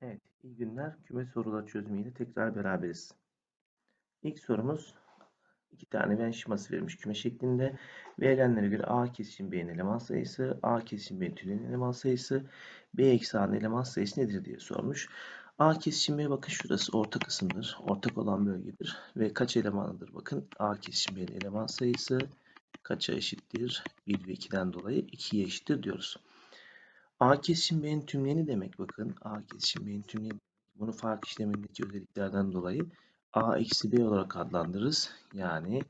Evet, iyi günler. Küme soruları çözümüyle tekrar beraberiz. İlk sorumuz iki tane ven şeması verilmiş küme şeklinde. Verilenlere göre A kesişim B'nin eleman sayısı, A kesişim B'nin tümlenin eleman sayısı, B eksi A'nın eleman sayısı nedir diye sormuş. A kesişim B bakın şurası orta kısımdır. Ortak olan bölgedir. Ve kaç elemanıdır? Bakın A kesişim B'nin eleman sayısı kaça eşittir? 1 ve 2'den dolayı 2'ye eşittir diyoruz. A kesişim B'nin tümleyeni demek bakın. A kesişim B'nin tümleyeni. Bunu fark işlemindeki özelliklerden dolayı A eksi B olarak adlandırırız. Yani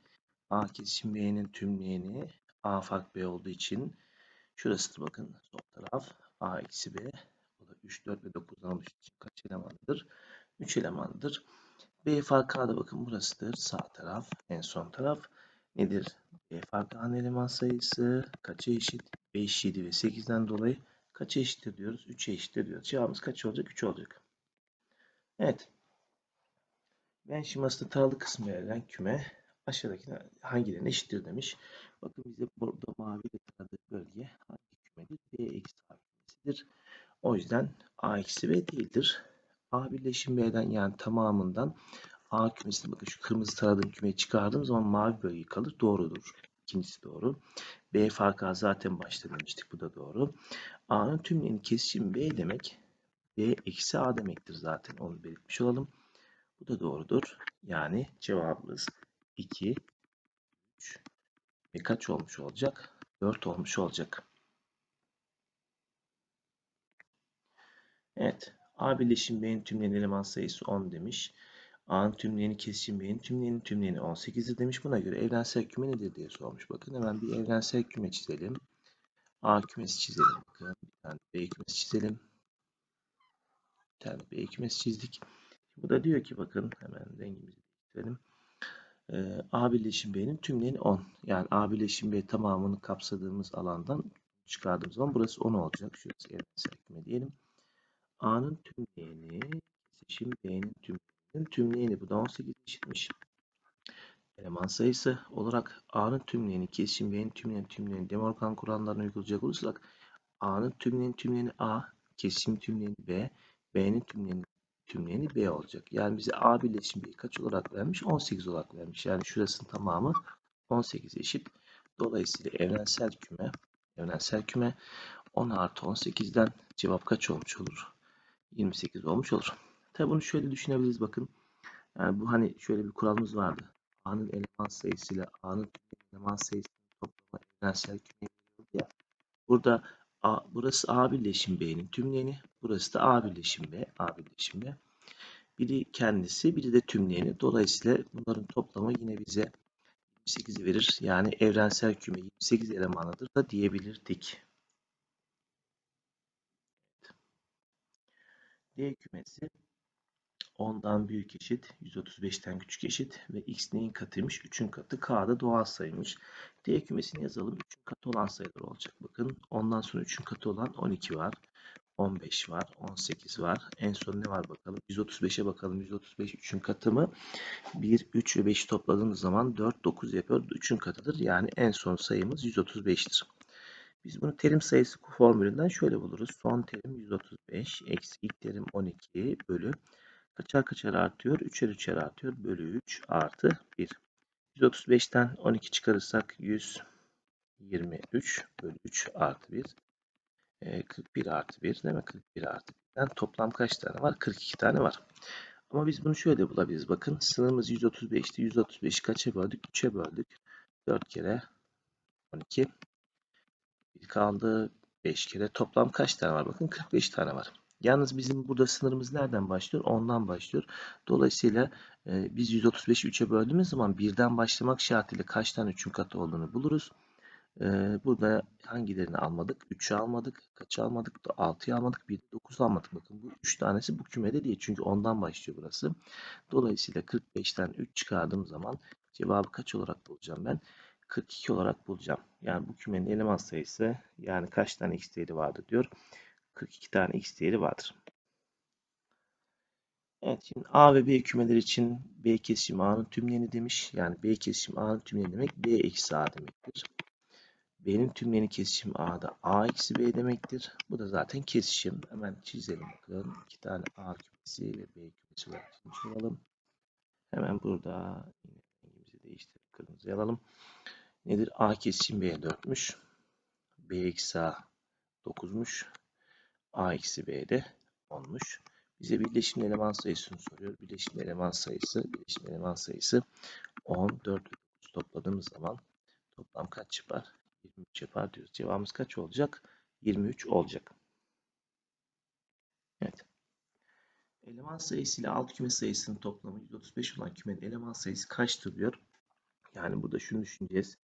A kesişim B'nin tümleyeni A fark B olduğu için şurası bakın sol taraf A eksi B. Bu da 3, 4 ve 9'dan oluştuğu için kaç elemandır? 3 elemandır. B fark A'da bakın burasıdır. Sağ taraf en son taraf. Nedir? B fark A'nın eleman sayısı kaça eşit? 5, 7 ve 8'den dolayı Kaça eşittir diyoruz? 3'e eşittir diyoruz. Cevabımız kaç olacak? 3 olacak. Evet. Ben şemasında taralı kısmı verilen küme aşağıdaki hangilerine eşittir demiş. Bakın bize burada mavi ile taradık bölge hangi kümedir? B eksi A. O yüzden A eksi B değildir. A birleşim B'den yani tamamından A kümesine bakın şu kırmızı taradığım kümeyi çıkardığım zaman mavi bölge kalır. Doğrudur. İkincisi doğru. B farkı zaten başta demiştik. Bu da doğru. A'nın tümleyenin kesişimi B demek. B eksi A demektir zaten. Onu belirtmiş olalım. Bu da doğrudur. Yani cevabımız 2, 3 ve kaç olmuş olacak? 4 olmuş olacak. Evet. A birleşim B'nin tümleyen eleman sayısı 10 demiş. A'nın tümleyeni kesişim B'nin tümleyenin tümleyeni 18'dir demiş. Buna göre evrensel küme nedir diye sormuş. Bakın hemen bir evrensel küme çizelim. A kümesi çizelim. Bakın bir tane B kümesi çizelim. Bir tane B kümesi çizdik. Bu da diyor ki bakın hemen rengimizi değiştirelim. Ee, A birleşim B'nin tümleyeni 10. Yani A birleşim B tamamını kapsadığımız alandan çıkardığımız zaman burası 10 olacak. Şurası evrensel küme diyelim. A'nın tümleyeni kesişim B'nin tümleyeni tümleyeni bu da 18 eşitmiş eleman sayısı olarak A'nın tümleyeni kesişim B'nin tümleyeni tümleyeni Demorgan kurallarını uygulayacak olursak A'nın tümleyeni tümleyeni A, kesişim tümleyeni B, B'nin tümleyeni tümleyeni B olacak. Yani bize A birleşim B'yi kaç olarak vermiş? 18 olarak vermiş. Yani şurasının tamamı 18 eşit. Dolayısıyla evrensel küme evrensel küme 10 artı 18'den cevap kaç olmuş olur? 28 olmuş olur. Tabi bunu şöyle düşünebiliriz bakın. Yani bu hani şöyle bir kuralımız vardı. A'nın eleman sayısıyla A'nın eleman sayısının toplamı evrensel küme ya. Burada A, burası A birleşim B'nin tümleyeni. Burası da A birleşim B. A birleşim B. Biri kendisi, biri de tümleyeni. Dolayısıyla bunların toplamı yine bize 28'i verir. Yani evrensel küme 28 elemanıdır da diyebilirdik. D kümesi 10'dan büyük eşit, 135'ten küçük eşit ve x neyin katıymış? 3'ün katı. K doğal sayıymış. D kümesini yazalım. 3'ün katı olan sayılar olacak. Bakın ondan sonra 3'ün katı olan 12 var. 15 var. 18 var. En son ne var bakalım? 135'e bakalım. 135 3'ün katı mı? 1, 3 ve 5'i topladığımız zaman 4, 9 yapıyor. 3'ün katıdır. Yani en son sayımız 135'tir. Biz bunu terim sayısı formülünden şöyle buluruz. Son terim 135 eksi ilk terim 12 bölü Kaçar kaçar artıyor? 3'er 3'er artıyor. Bölü 3 artı 1. 135'ten 12 çıkarırsak 123 bölü 3 artı 1. E, 41 artı 1 değil mi? 41 artı 1'den toplam kaç tane var? 42 tane var. Ama biz bunu şöyle bulabiliriz. Bakın sınırımız 135'ti. 135'i kaça böldük? 3'e böldük. 4 kere 12. Bir kaldı 5 kere. Toplam kaç tane var? Bakın 45 tane var. Yalnız bizim burada sınırımız nereden başlıyor? 10'dan başlıyor. Dolayısıyla e, biz 135'i 3'e böldüğümüz zaman birden başlamak şartıyla kaç tane 3'ün katı olduğunu buluruz. E, burada hangilerini almadık? 3'ü almadık. Kaçı almadık? 6'yı almadık. 1'i 9 almadık. Bakın bu 3 tanesi bu kümede değil. Çünkü 10'dan başlıyor burası. Dolayısıyla 45'ten 3 çıkardığım zaman cevabı kaç olarak bulacağım ben? 42 olarak bulacağım. Yani bu kümenin eleman sayısı yani kaç tane x değeri vardı diyor. 42 tane x değeri vardır. Evet şimdi A ve B kümeler için B kesişim A'nın tümleyeni demiş. Yani B kesişim A'nın tümleyeni demek B eksi A demektir. B'nin tümleyeni kesişim A'da A eksi B demektir. Bu da zaten kesişim. Hemen çizelim bakın. İki tane A kümesi ve B kümesi var. Şimdi alalım. Hemen burada rengimizi değiştirip kırmızı alalım. Nedir? A kesişim B'ye 4'müş. B eksi A 9'muş. A eksi B'de 10'muş. Bize birleşim eleman sayısını soruyor. Birleşim eleman sayısı, birleşim eleman sayısı 10, 4 ve 9 topladığımız zaman toplam kaç yapar? 23 yapar diyoruz. Cevabımız kaç olacak? 23 olacak. Evet. Eleman sayısı ile alt küme sayısının toplamı 135 olan kümenin eleman sayısı kaçtır diyor. Yani burada şunu düşüneceğiz.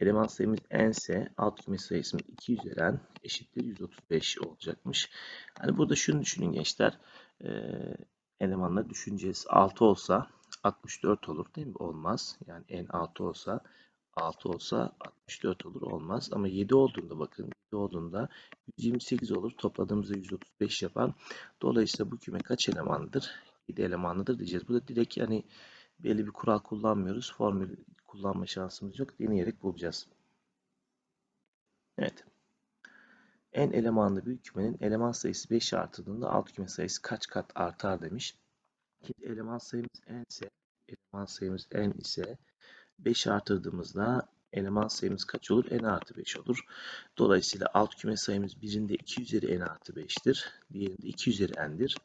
Eleman sayımız n ise alt küme sayısımız 2 üzeri n eşittir 135 olacakmış. Hani burada şunu düşünün gençler. Ee, elemanları düşüneceğiz. 6 olsa 64 olur değil mi? Olmaz. Yani n 6 olsa 6 olsa 64 olur. Olmaz. Ama 7 olduğunda bakın 7 olduğunda 128 olur. Topladığımızda 135 yapar. Dolayısıyla bu küme kaç elemanlıdır? 7 elemanlıdır diyeceğiz. Bu da direkt yani belli bir kural kullanmıyoruz. Formül kullanma şansımız yok. Deneyerek bulacağız. Evet. En elemanlı bir kümenin eleman sayısı 5 artıldığında alt küme sayısı kaç kat artar demiş. Eleman sayımız n ise eleman sayımız n ise 5 artırdığımızda eleman sayımız kaç olur? n artı 5 olur. Dolayısıyla alt küme sayımız birinde 2 üzeri n artı 5'tir. Diğerinde 2 üzeri n'dir.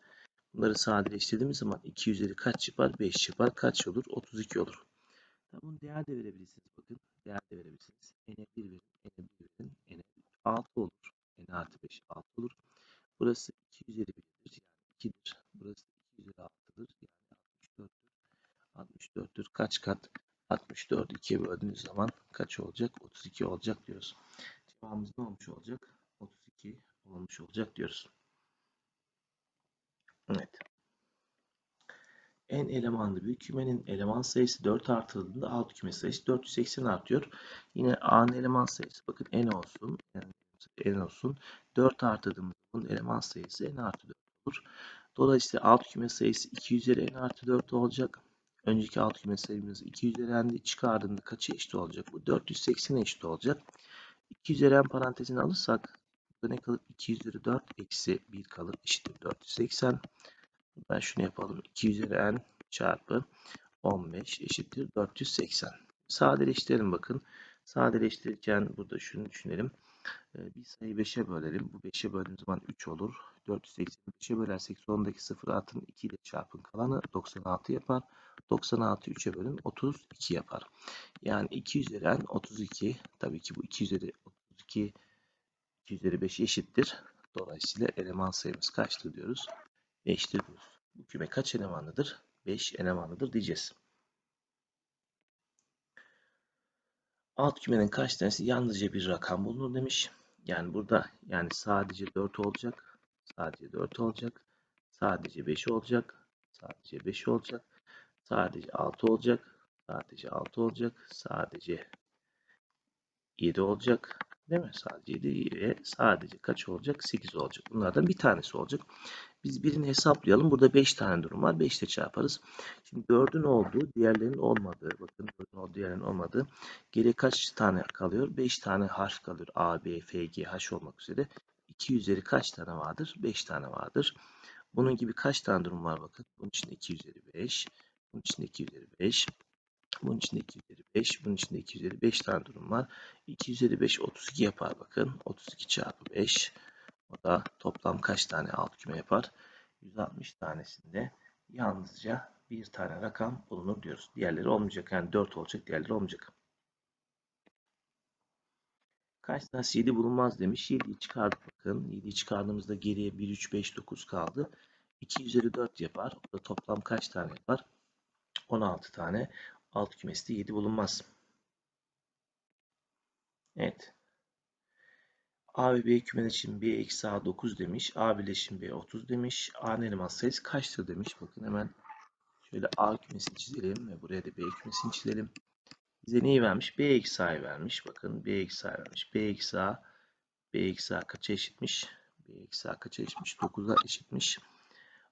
Bunları sadeleştirdiğimiz zaman 2 üzeri kaç yapar? 5 yapar. Kaç olur? 32 olur. Bunun değer de verebilirsiniz. Bakın değer de verebilirsiniz. n'e 1 verin, n'e 1 verin, n'e 6 olur. n artı 5 6 olur. Burası 2 üzeri 1'dir. Yani 2'dir. Burası 2 üzeri 6'dır. Yani 64'tür. 64'tür. Kaç kat? 64 2'ye böldüğünüz zaman kaç olacak? 32 olacak diyoruz. Cevabımız ne olmuş olacak? 32 olmuş olacak diyoruz. Evet. En elemanlı büyük kümenin eleman sayısı 4 artıldığında alt küme sayısı 480 artıyor. Yine A'nın eleman sayısı bakın n olsun. N olsun. 4 artırdığımızda bunun eleman sayısı n artı 4 olur. Dolayısıyla alt küme sayısı 2 üzeri n artı 4 olacak. Önceki alt küme sayımız 2 üzeri n'di. Çıkardığında kaça eşit olacak? Bu 480 eşit olacak. 2 üzeri n parantezini alırsak burada ne kalır? 2 üzeri 4 eksi 1 kalır. Eşittir 480. Ben şunu yapalım. 2 üzeri n çarpı 15 eşittir 480. Sadeleştirelim bakın. Sadeleştirirken burada şunu düşünelim. Bir sayıyı 5'e bölelim. Bu 5'e böldüğümüz zaman 3 olur. 480'i 5'e bölersek sondaki 0 atın 2 ile çarpın kalanı 96 yapar. 96'yı 3'e bölün 32 yapar. Yani 2 üzeri n 32. Tabii ki bu 2 üzeri 32 2 üzeri 5 eşittir. Dolayısıyla eleman sayımız kaçtır diyoruz. 5'tir diyoruz. Bu küme kaç elemanlıdır? 5 elemanlıdır diyeceğiz. Alt kümenin kaç tanesi yalnızca bir rakam bulunur demiş. Yani burada yani sadece 4 olacak. Sadece 4 olacak. Sadece 5 olacak. Sadece 5 olacak. Sadece 6 olacak. Sadece 6 olacak. Sadece 7 olacak. Değil mi? Sadece 7 ve sadece kaç olacak? 8 olacak. Bunlardan bir tanesi olacak. Biz birini hesaplayalım. Burada 5 tane durum var. 5 ile çarparız. Şimdi 4'ün olduğu, diğerlerinin olmadığı. Bakın 4'ün olduğu, diğerlerinin olmadığı. Geriye kaç tane kalıyor? 5 tane harf kalıyor. A, B, F, G, H olmak üzere. 2 üzeri kaç tane vardır? 5 tane vardır. Bunun gibi kaç tane durum var bakın. Bunun içinde 2 üzeri 5. Bunun içinde 2 üzeri 5. Bunun içinde 2 üzeri 5. Bunun içinde 2 üzeri 5 tane durum var. 2 üzeri 5 32 yapar bakın. 32 çarpı 5. O da toplam kaç tane alt küme yapar? 160 tanesinde yalnızca bir tane rakam bulunur diyoruz. Diğerleri olmayacak. Yani 4 olacak. Diğerleri olmayacak. Kaç tane 7 bulunmaz demiş. 7'yi çıkardık bakın. 7'yi çıkardığımızda geriye 1, 3, 5, 9 kaldı. 2 üzeri 4 yapar. O da toplam kaç tane yapar? 16 tane. Alt kümesi de 7 bulunmaz. Evet. A ve B kümen için B eksi A 9 demiş. A birleşim B 30 demiş. A'nın eleman kaçtır demiş. Bakın hemen şöyle A kümesini çizelim ve buraya da B kümesini çizelim. Bize neyi vermiş? B eksi A'yı vermiş. Bakın B eksi A vermiş. B eksi A B eksi A kaça eşitmiş? B eksi A kaça eşitmiş? 9'a eşitmiş.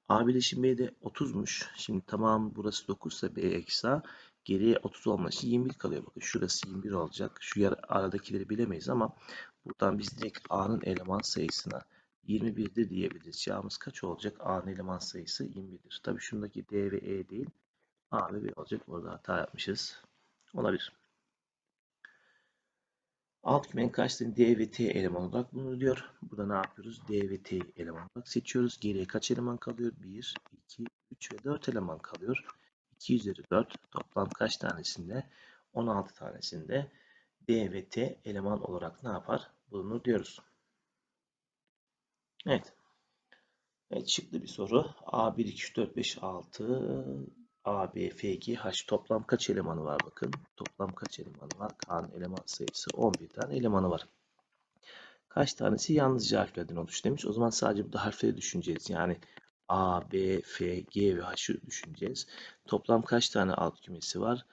A birleşim B de 30'muş. Şimdi tamam burası 9 ise B eksi A. Geriye 30 olması için 21 kalıyor. Bakın şurası 21 olacak. Şu yer aradakileri bilemeyiz ama buradan biz direkt A'nın eleman sayısına 21'dir diyebiliriz. Cevabımız kaç olacak? A'nın eleman sayısı 21'dir. Tabii şundaki D ve E değil. A ve B olacak. Orada hata yapmışız. Olabilir. Alt kümenin kaçtığını D ve T eleman olarak bulunuyor. Burada ne yapıyoruz? D ve T eleman olarak seçiyoruz. Geriye kaç eleman kalıyor? 1, 2, 3 ve 4 eleman kalıyor. 2 üzeri 4 toplam kaç tanesinde? 16 tanesinde D ve T eleman olarak ne yapar? Bulunur diyoruz. Evet. Evet şıklı bir soru. A 1, 2, 3, 4, 5, 6 A, B, F, G, H toplam kaç elemanı var bakın. Toplam kaç elemanı var? K'nın eleman sayısı 11 tane elemanı var. Kaç tanesi yalnızca harflerden oluşur demiş. O zaman sadece burada harfleri düşüneceğiz. Yani A, B, F, G ve H'ı düşüneceğiz. Toplam kaç tane alt kümesi var?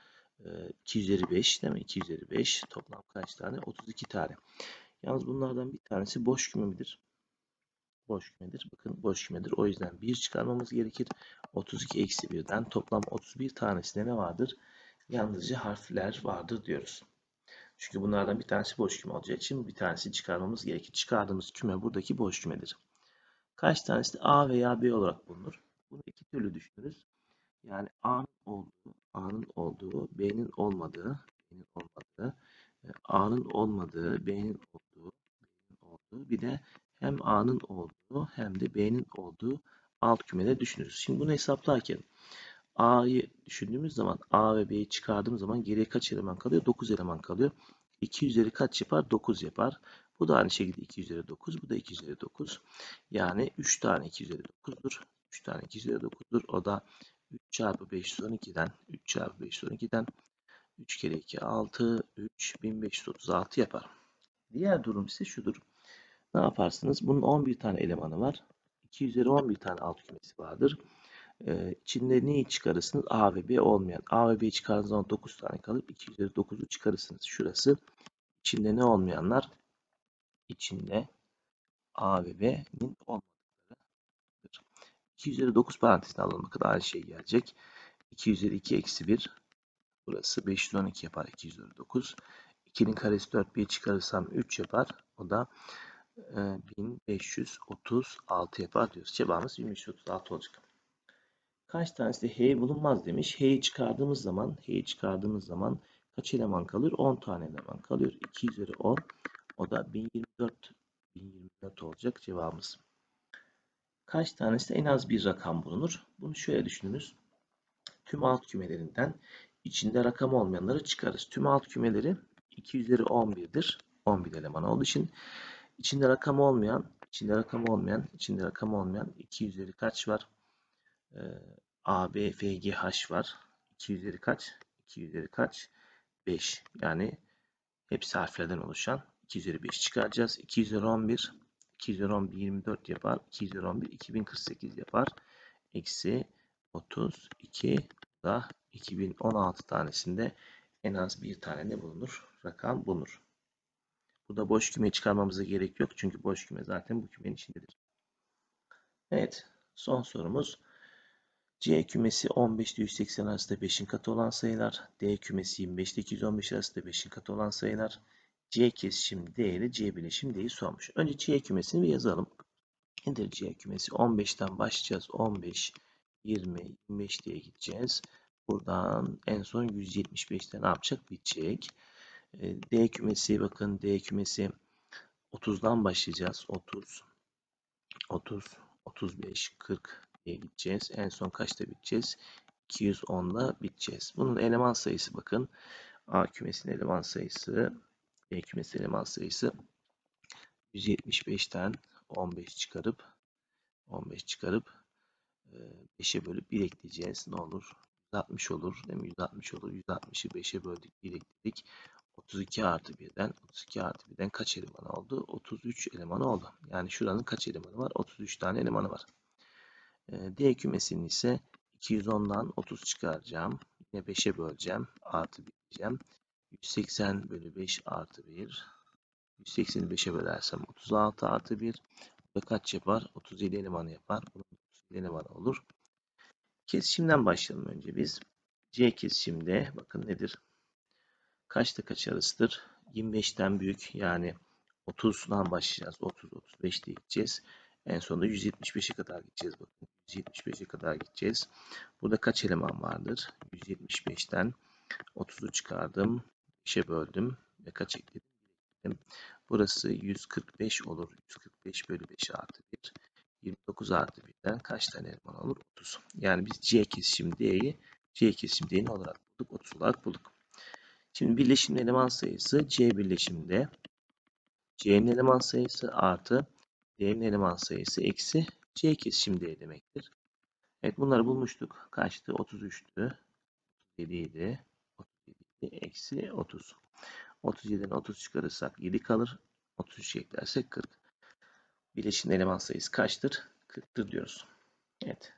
2 üzeri 5 değil mi? 2 üzeri 5. Toplam kaç tane? 32 tane. Yalnız bunlardan bir tanesi boş küme midir? Boş kümedir. Bakın boş kümedir. O yüzden 1 çıkarmamız gerekir. 32 eksi 1'den toplam 31 tanesinde ne vardır? Yalnızca harfler vardır diyoruz. Çünkü bunlardan bir tanesi boş küme olacağı için bir tanesi çıkarmamız gerekir. Çıkardığımız küme buradaki boş kümedir. Kaç tanesi de A veya B olarak bulunur? Bunu iki türlü düşünürüz. Yani A'nın olduğu, A'nın olduğu, B'nin olmadığı, B'nin olmadığı, e, A'nın olmadığı, B'nin olduğu, olduğu, bir de hem A'nın olduğu hem de B'nin olduğu alt kümede düşünürüz. Şimdi bunu hesaplarken A'yı düşündüğümüz zaman A ve B'yi çıkardığımız zaman geriye kaç eleman kalıyor? 9 eleman kalıyor. 2 üzeri kaç yapar? 9 yapar. Bu da aynı şekilde 2 üzeri 9. Bu da 2 üzeri 9. Yani 3 tane 2 üzeri 9'dur. 3 tane 2 üzeri 9'dur. O da 3 çarpı 512'den 3 çarpı 512'den 3 kere 2 6 3 1536 yapar. Diğer durum ise şudur. Ne yaparsınız? Bunun 11 tane elemanı var. 2 üzeri 11 tane alt kümesi vardır. Ee, içinde neyi çıkarırsınız? A ve B olmayan. A ve B'yi çıkardığınız zaman 9 tane kalıp 2 üzeri 9'u çıkarırsınız. Şurası. İçinde ne olmayanlar? İçinde A ve B'nin olmadıklarıdır. 2 üzeri 9 parantezine alalım. Bakın aynı şey gelecek. 2 üzeri 2 eksi 1. Burası 512 yapar. 2 üzeri 9. 2'nin karesi 4. 1 çıkarırsam 3 yapar. O da 1536 yapar diyoruz. Cevabımız 1536 olacak. Kaç tanesi de H bulunmaz demiş. H'yi çıkardığımız zaman, H'yi çıkardığımız zaman kaç eleman kalır? 10 tane eleman kalıyor. 2 üzeri 10. O da 1024 1024 olacak cevabımız. Kaç tanesi de en az bir rakam bulunur? Bunu şöyle düşününüz. Tüm alt kümelerinden içinde rakam olmayanları çıkarız. Tüm alt kümeleri 2 üzeri 11'dir. 11 eleman olduğu için İçinde rakam olmayan, içinde rakam olmayan, içinde rakam olmayan 2 üzeri kaç var? Ee, A, B, F, G, H var. 2 üzeri kaç? 2 üzeri kaç? 5. Yani hepsi harflerden oluşan 2 üzeri 5 çıkaracağız. 2 üzeri 11, 2 üzeri 11 24 yapar. 2 üzeri 11 2048 yapar. Eksi 32 da 2016 tanesinde en az bir tane ne bulunur? Rakam bulunur. Burada boş küme çıkarmamıza gerek yok. Çünkü boş küme zaten bu kümenin içindedir. Evet. Son sorumuz. C kümesi 15 ile 180 arasında 5'in katı olan sayılar. D kümesi 25 ile 215 arasında 5'in katı olan sayılar. C kesişim D C bileşim D'yi sormuş. Önce C kümesini bir yazalım. Nedir C kümesi? 15'ten başlayacağız. 15, 20, 25 diye gideceğiz. Buradan en son 175'te ne yapacak? Bitecek. D kümesi bakın D kümesi 30'dan başlayacağız. 30 30 35 40 diye gideceğiz. En son kaçta biteceğiz? 210'da biteceğiz. Bunun eleman sayısı bakın. A kümesinin eleman sayısı B kümesi eleman sayısı 175'ten 15 çıkarıp 15 çıkarıp 5'e bölüp 1 ekleyeceğiz. Ne olur? 160 olur. Değil mi? 160 olur. 160'ı 5'e böldük. 1 ekledik. 32 artı 1'den 32 artı 1'den kaç eleman oldu? 33 elemanı oldu. Yani şuranın kaç elemanı var? 33 tane elemanı var. Ee, D kümesinin ise 210'dan 30 çıkaracağım. Yine 5'e böleceğim. Artı 1 diyeceğim. 180 bölü 5 artı 1. 180'i 5'e bölersem 36 artı 1. Bu da kaç yapar? 37 elemanı yapar. Bunun 37 elemanı olur. Kesişimden başlayalım önce biz. C kesişimde bakın nedir? Kaçta kaç arasıdır? 25'ten büyük yani 30'dan başlayacağız. 30, 35 diye gideceğiz. En sonunda 175'e kadar gideceğiz. Bakın 175'e kadar gideceğiz. Burada kaç eleman vardır? 175'ten 30'u çıkardım. 5'e böldüm ve kaç ekledim? Burası 145 olur. 145 bölü 5 artı 1. 29 artı 1'den kaç tane eleman olur? 30. Yani biz C kesişim D'yi C kesişim D'ni olarak bulduk. 30 olarak bulduk. Şimdi birleşim eleman sayısı C birleşimde C'nin eleman sayısı artı D'nin eleman sayısı eksi C kesişim D demektir. Evet bunları bulmuştuk. Kaçtı? 33'tü. 37 idi. 37 idi. Eksi 30. 37'den 30 çıkarırsak 7 kalır. 33 eklersek 40. Bileşin eleman sayısı kaçtır? 40'tır diyoruz. Evet.